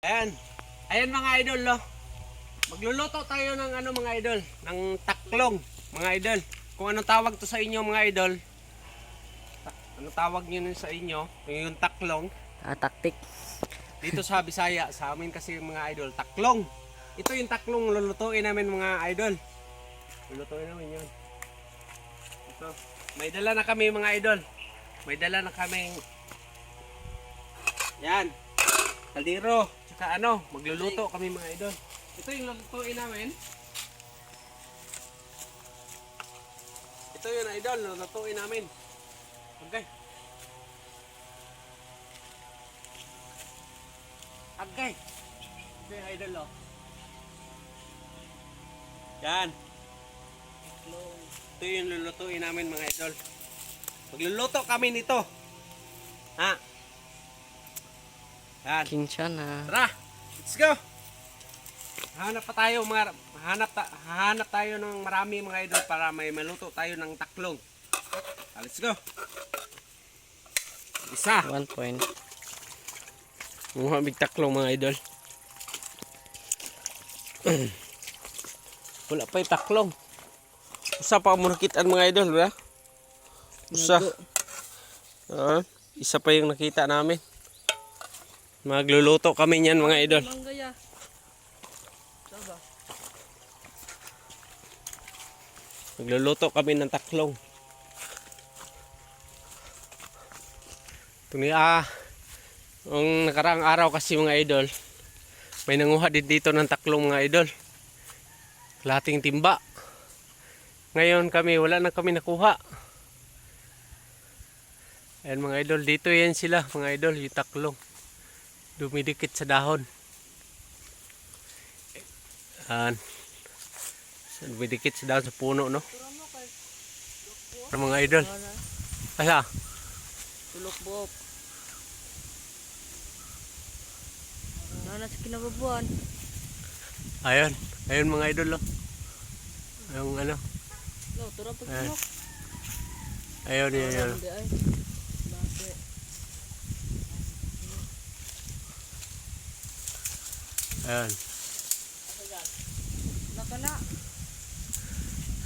Ayan. Ayan mga idol, lo. Magluluto tayo ng ano mga idol, ng taklong mga idol. Kung anong tawag to sa inyo mga idol. Ta- Ano tawag niyo nun sa inyo? Yung taklong. Ah, taktik. Dito sa Bisaya, sa amin kasi mga idol, taklong. Ito yung taklong lulutuin namin mga idol. Lulutuin namin yun. Ito. May dala na kami mga idol. May dala na kaming yan. Kaldero. Tsaka ano, magluluto kami mga idol. Ito yung lulutuin namin. Ito yung idol, lulutuin namin. Okay. Agay. Ito yung idol, oh. Yan. Ito yung lulutuin namin mga idol. Magluluto kami nito. Ha? Yan. King siya na. Tara, let's go. Hanap pa tayo mga hanap ta, hanap tayo ng marami mga idol para may maluto tayo ng taklong. Ah, let's go. Isa. One point. Mga big taklong mga idol. Wala pa yung taklong. Usa pa mo nakitaan mga idol, ba? Usa. Ah, isa pa yung nakita namin. Magluluto kami niyan mga idol. Manggaya. Magluluto kami ng taklong. Tuni ah, ang nakaraang araw kasi mga idol, may nanguha din dito ng taklong mga idol. Lating timba. Ngayon kami, wala na kami nakuha. Ayan mga idol, dito yan sila mga idol, yung taklong. Dumidikit sa dahon. Ayan. Dumidikit sa dahon sa puno, no? Ano mga idol? Asa? Tulok buhok. Nana sa kinababuan. Ayun. Ayun mga idol, oh. Yung ano. Pag Ayan. tulok. Ayun, yun, yun. Hindi ay. Bakit? Ayun. Naka na.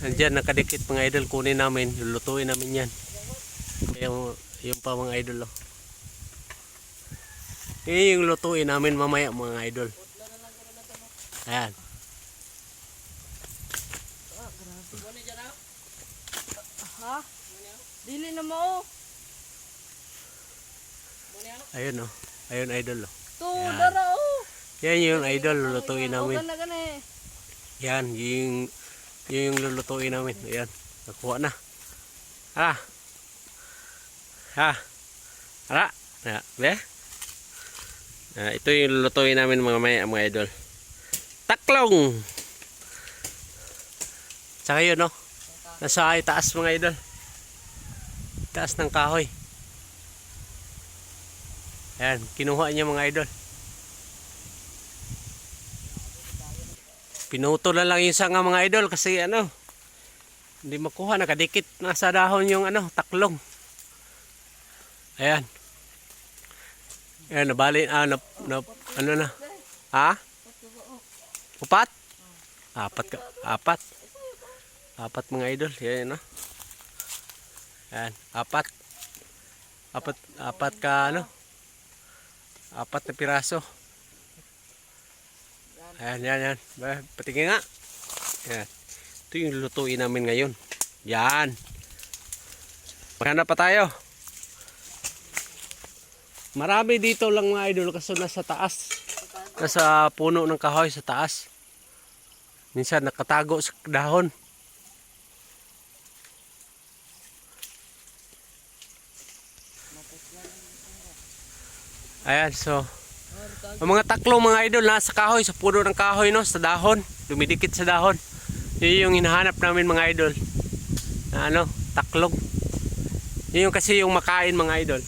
Nandiyan, nakadikit mga idol. Kunin namin. Lulutuin namin yan. Yung, yung pa mga idol, oh. Yan yung lutuin namin mamaya mga idol. Ayan. Ha? Dili na mo. Ayun, oh. Ayun, idol, oh. Ayan. dara oh. Yan yung idol. Lulutuin namin. Gani. Yan, yung, yung lulutuin namin. Ayan, nakuha na. Ha? Ha? Ara? Na, be? Ah, ito yung lulutuin namin mga maya, mga idol. Taklong! Tsaka yun, no? Nasa ay taas mga idol. Taas ng kahoy. Ayan, kinuha niya mga idol. Pinuto na lang yung sanga mga idol kasi ano, hindi makuha, nakadikit nasa dahon yung ano, taklong. Ayan. Ayan, nabali, ah, na, na, ano na. Ha? Upat? Apat ka, apat. Apat mga idol, yan no. Ayan, apat. Apat, apat ka ano. Apat na piraso. Ayan, yan, yan. Patingin nga. Ayan. Ito yung lulutuin namin ngayon. Yan. Maghanap pa tayo. Marami dito lang mga idol kasi nasa taas. Nasa puno ng kahoy sa taas. Minsan nakatago sa dahon. Ayan, so ang mga taklong mga idol nasa kahoy, sa puno ng kahoy no, sa dahon, dumidikit sa dahon. Yun yung hinahanap namin mga idol. Na ano, taklong. Yun yung kasi yung makain mga idol.